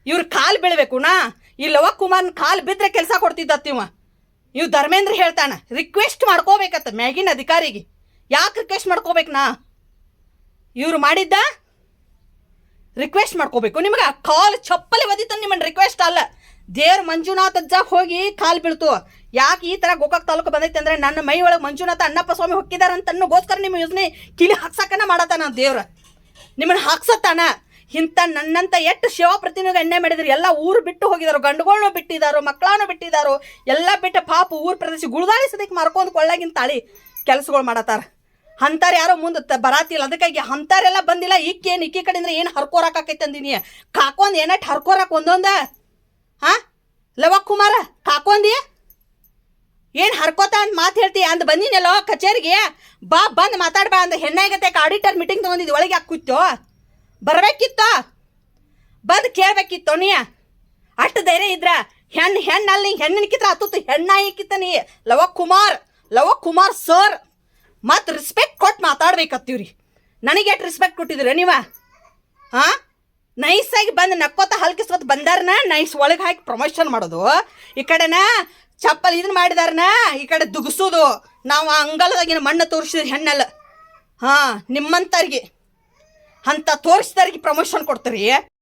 ಇವ್ರ ಕಾಲು ಬೀಳಬೇಕು ನಾ. ಈ ಲವ ಕುಮಾರ್ನ ಕಾಲು ಬಿದ್ದರೆ ಕೆಲಸ ಕೊಡ್ತಿದ್ದತ್ತಿವ ಇವ್. ಧರ್ಮೇಂದ್ರ ಹೇಳ್ತಾನೆ ರಿಕ್ವೆಸ್ಟ್ ಮಾಡ್ಕೋಬೇಕತ್ತ ಮ್ಯಾಗಿನ ಅಧಿಕಾರಿಗೆ. ಯಾಕೆ ರಿಕ್ವೆಸ್ಟ್ ಮಾಡ್ಕೋಬೇಕು ನಾ? ಇವ್ರು ಮಾಡಿದ್ದ? ರಿಕ್ವೆಸ್ಟ್ ಮಾಡ್ಕೋಬೇಕು. ನಿಮ್ಗೆ ಕಾಲು ಚಪ್ಪಲಿ ಒದಿತ ನಿಮ್ಮನ್ನು ರಿಕ್ವೆಸ್ಟ್ ಅಲ್ಲ. ದೇವ್ರ ಮಂಜುನಾಥ ಅಜ್ಜಾಗ ಹೋಗಿ ಕಾಲು ಬೀಳ್ತು. ಯಾಕೆ ಈ ಥರ ಗೋಕಾಕ್ ತಾಲೂಕು ಬಂದೈತೆ ಅಂದ್ರೆ ನನ್ನ ಮೈ ಒಳಗೆ ಮಂಜುನಾಥ ಅಣ್ಣಪ್ಪ ಸ್ವಾಮಿ ಹೊಕ್ಕಿದಾರ ಅಂತ ಅನ್ನೋಗೋಸ್ಕರ ನಿಮ್ಮ ಯೋಜನೆ ಕಿಲಿ ಹಾಕ್ಸಕ್ಕನ ಮಾಡತ್ತಾನ ದೇವ್ರ. ನಿಮ್ಮನ್ನ ಹಾಕ್ಸತ್ತಾನ? ಇಂಥ ನನ್ನಂತ ಎಷ್ಟು ಶಿವ ಪ್ರತಿನಿಧಿ ಎಣ್ಣೆ ಮಾಡಿದ್ರು, ಎಲ್ಲ ಊರು ಬಿಟ್ಟು ಹೋಗಿದಾರೋ ಗಂಡುಗಳನ್ನೂ ಬಿಟ್ಟಿದಾರೋ ಮಕ್ಕಳನ್ನು ಬಿಟ್ಟಿದಾರೋ, ಎಲ್ಲ ಬಿಟ್ಟು ಪಾಪ ಊರು ಪ್ರದೇಶ ಗುಳದಾಳಿಸೋದಕ್ಕೆ ಮಾರ್ಕೊಂಡು ಕೊಳ್ಳಾಗಿನ ತಾಳಿ ಕೆಲಸಗಳು ಮಾಡತ್ತಾರ ಅಂತಾರೆ ಯಾರೋ ಮುಂದೆ ಬರಾತಿಲ್ಲ ಅದಕ್ಕಾಗಿ ಅಂತಾರೆಲ್ಲ ಬಂದಿಲ್ಲ. ಈಕೇನು ಈಕಿ ಕಡೆಯಿಂದ ಏನು ಹರ್ಕೋರಾಕೈತೆ ಅಂದಿನಿ. ಕಾಕೊಂದು ಏನಟ್ ಹರ್ಕೋರಾಕ್ ಒಂದೊಂದ? ಹಾ? ಲವ ಕುಮಾರ ಕಾಕೊಂದಿ? ಏನು ಹರ್ಕೋತ ಅಂತ ಮಾತು ಹೇಳ್ತಿ? ಅಂದ್ ಬಂದಿನಲ್ಲೋ ಕಚೇರಿಗೆ? ಬಾ ಬಂದು ಮಾತಾಡ್ಬಾ ಅಂದ ಹೆಣ್ಣಾಗತ್ತೆ. ಆಡಿಟರ್ ಮೀಟಿಂಗ್ ತೊಗೊಂಡಿದ್ದು ಒಳಗೆ ಕೂತು ಬರ್ಬೇಕಿತ್ತ? ಬಂದು ಕೇಳ್ಬೇಕಿತ್ತು ನೀ? ಅಷ್ಟು ಧೈರ್ಯ ಇದ್ರ? ಹೆಣ್ಣು ಹೆಣ್ಣಲ್ಲಿ ಹೆಣ್ಣಿನಕಿತ್ರ ಹತ್ತು ಏಕಿತ್ತ ನೀ ಲವ ಕುಮಾರ್ ಲವ ಕುಮಾರ್ ಸರ್. ಮತ್ತು ರಿಸ್ಪೆಕ್ಟ್ ಕೊಟ್ಟು ಮಾತಾಡ್ಬೇಕತ್ತೀವ್ರಿ. ನನಗೆ ಎಷ್ಟು ರಿಸ್ಪೆಕ್ಟ್ ಕೊಟ್ಟಿದ್ರಿ ನೀವ? ಹಾಂ ನೈಸಾಗಿ ಬಂದು ನಕ್ಕೋತ ಹಲ್ಕಿಸ್ಕೊತ ಬಂದಾರನ ನೈಸ್ ಒಳಗೆ ಹಾಕಿ ಪ್ರಮೋಷನ್ ಮಾಡೋದು. ಈ ಕಡೆನ ಚಪ್ಪಲ್ ಇದನ್ನ ಮಾಡಿದಾರನ, ಈ ಕಡೆ ದುಗಿಸೋದು. ನಾವು ಅಂಗಲದಾಗಿನ ಮಣ್ಣು ತೋರಿಸಿದ್ರೆ ಹೆಣ್ಣಲ್ಲ ಹಾಂ ನಿಮ್ಮಂತವ್ರಿಗೆ ಅಂತ ತೋರಿಸಿದವರಿಗೆ ಪ್ರಮೋಷನ್ ಕೊಡ್ತೀರಿ?